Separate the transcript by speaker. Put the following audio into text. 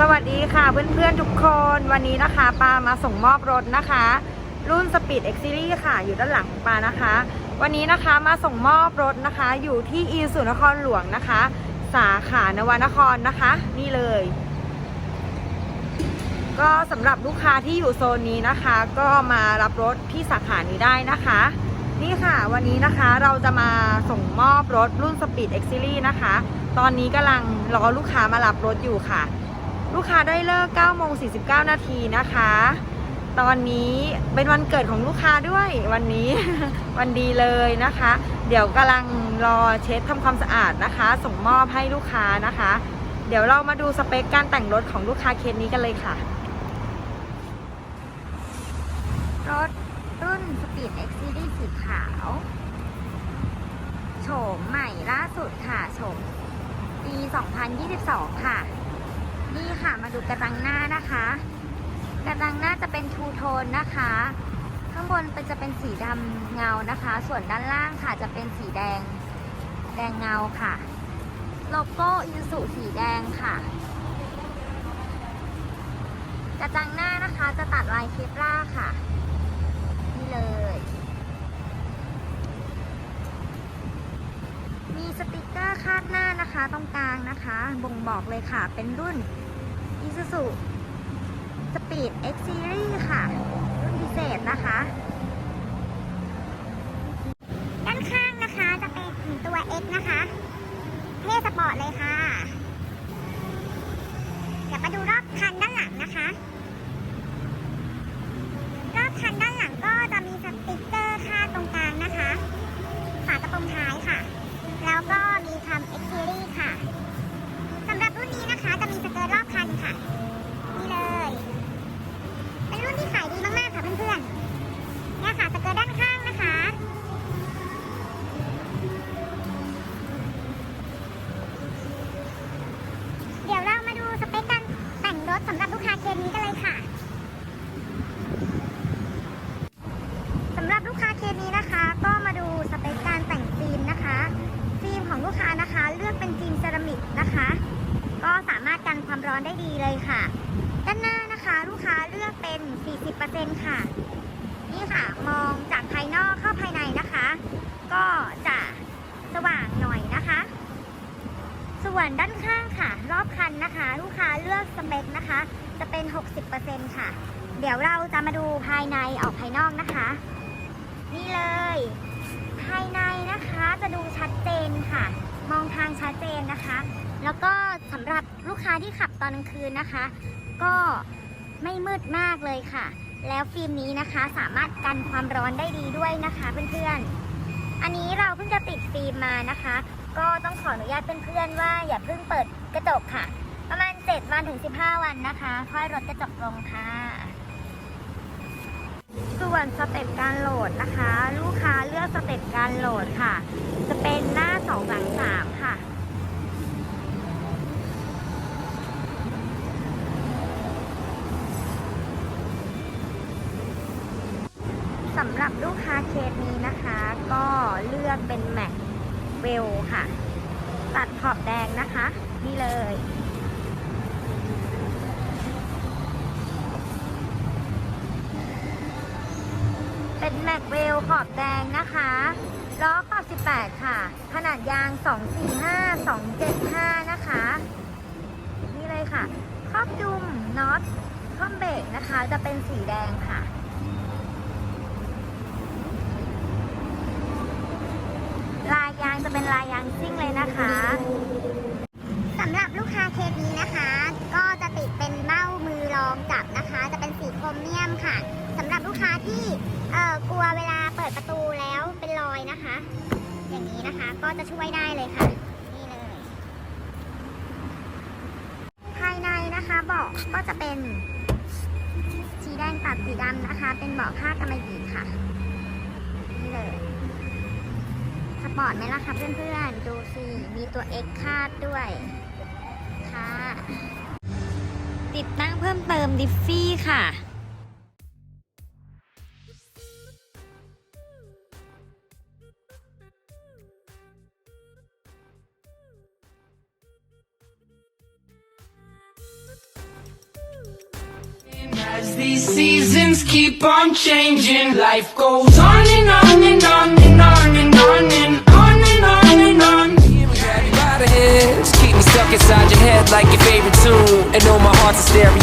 Speaker 1: สวัสดีค่ะเพื่อนๆทุกคนวันนี้นะคะปามาส่งมอบรถนะคะ รุ่น Speed X Series ค่ะ อยู่ด้านหลังปานะคะ วันนี้นะคะมาส่งมอบรถนะคะ อยู่ที่อีสุนครหลวงนะคะ สาขานวนครนะคะ นี่เลย ก็สำหรับลูกค้าที่อยู่โซนนี้นะคะ ก็มารับรถที่สาขานี้ได้นะคะ นี่ค่ะวันนี้นะคะเราจะมาส่งมอบรถรุ่น Speed X Series นะคะ ตอนนี้กำลังรอลูกค้ามารับรถอยู่ค่ะ ลูกค้าได้เลิก9โมง49 นาทีนะคะ ตอนนี้เป็นวันเกิดของลูกค้าด้วยวันนี้วันดีเลยนะคะ เดี๋ยวกำลังรอเช็ดทำความสะอาดนะคะ ส่งมอบให้ลูกค้านะคะ เดี๋ยวเรามาดูสเปคการแต่งรถของลูกค้าเคสนี้กันเลยค่ะ รถรุ่น Speed X Series สีขาว โฉมใหม่ล่าสุดค่ะ โฉมปี 2022 ค่ะ นี่ค่ะมาดูกระจังหน้านะคะ กระจังหน้าจะเป็นทูโทนนะคะ ข้างบนเป็นจะเป็นสีดำเงานะคะ ส่วนด้านล่างค่ะจะเป็นสีแดง แดงเงาค่ะ โลโก้อินสุสีแดงค่ะ กระจังหน้านะคะจะตัดลายเคปล่าค่ะ นี่เลย มีสติกเกอร์คาดหน้านะคะตรงกลางนะคะ บ่งบอกเลยค่ะเป็นรุ่น Isuzu Speed X Series ค่ะ รุ่นพิเศษนะคะ
Speaker 2: ด้านข้างนะคะจะเป็นตัว X นะคะเท่สปอร์ตเลยค่ะ เดี๋ยวมาดูรอบคันด้านหลังนะคะ รอบคันด้านหลังก็จะมีสติ อนได้ดีเลยค่ะ ด้านหน้านะคะลูกค้าเลือกเป็น 40%ค่ะ นี่ค่ะมองจากภายนอกเข้าภายในนะคะ ก็จะสว่างหน่อยนะคะ ส่วนด้านข้างค่ะ รอบคันนะคะ ลูกค้าเลือกสเปคนะคะ จะเป็น 60%ค่ะ เดี๋ยวเราจะมาดูภายในออกภายนอกนะคะ นี่เลย ภายในนะคะจะดูชัดเจนค่ะ มองทางชัดเจนนะคะ แล้วก็สำหรับลูกค้าที่ขับตอนกลางคืนนะคะ ก็ไม่มืดมากเลยค่ะ แล้วฟิล์มนี้นะคะสามารถกันความร้อนได้ดีด้วยนะคะเพื่อนๆ อันนี้เราเพิ่งจะติดฟิล์มมานะคะ ก็ต้องขออนุญาตเพื่อนๆว่าอย่าเพิ่งเปิดกระจกค่ะ ประมาณ 7 วันถึง 15 วันนะคะ ค่อยลดกระจกลงค่ะ
Speaker 1: ส่วนสเต็ปการโหลดนะคะ ลูกค้าเลือกสเต็ปการโหลดค่ะ จะเป็น สำหรับลูกค้าเคสนี้นะคะ ก็เลือกเป็นแม็กเวลค่ะ ตัดขอบแดงนะคะ นี่เลย เป็นแม็กเวลขอบแดงนะคะล้อขอบ 18 ค่ะ ขนาดยาง 245 275 นะคะ นี่เลยค่ะ ครอบดุมน็อตคอมเบรกนะคะ จะเป็นสีแดงค่ะ ลายยางจะเป็ นลายยางซิ่งเลยนะคะ
Speaker 2: สำหรับลูกค้าเคสนี้นะคะ ก็จะติดเป็นเบ้ามือรองจับนะคะ จะเป็นสีโครเมียมค่ะสำหรับลูกค้าที่เอ่อกลัวเวลาเปิดประตูแล้วเป็นรอยนะคะ อย่างนี้นะคะก็จะช่วยได้เลยค่ะนี่เลย ภายในนะคะเบาะก็จะเป็นสีแดงตัดสีดำนะคะ เป็นเบาะผ้ากำมะหยี่ค่ะ นี่เลย สปอร์ตไหมล่ะคะเพื่อนๆ ดูสิ มีตัว X คาดด้วย ค่ะ
Speaker 1: ติดตั้งเพิ่มเติมดิฟฟี่ค่ะ
Speaker 3: As these seasons keep on changing, life goes on and on and on
Speaker 4: stare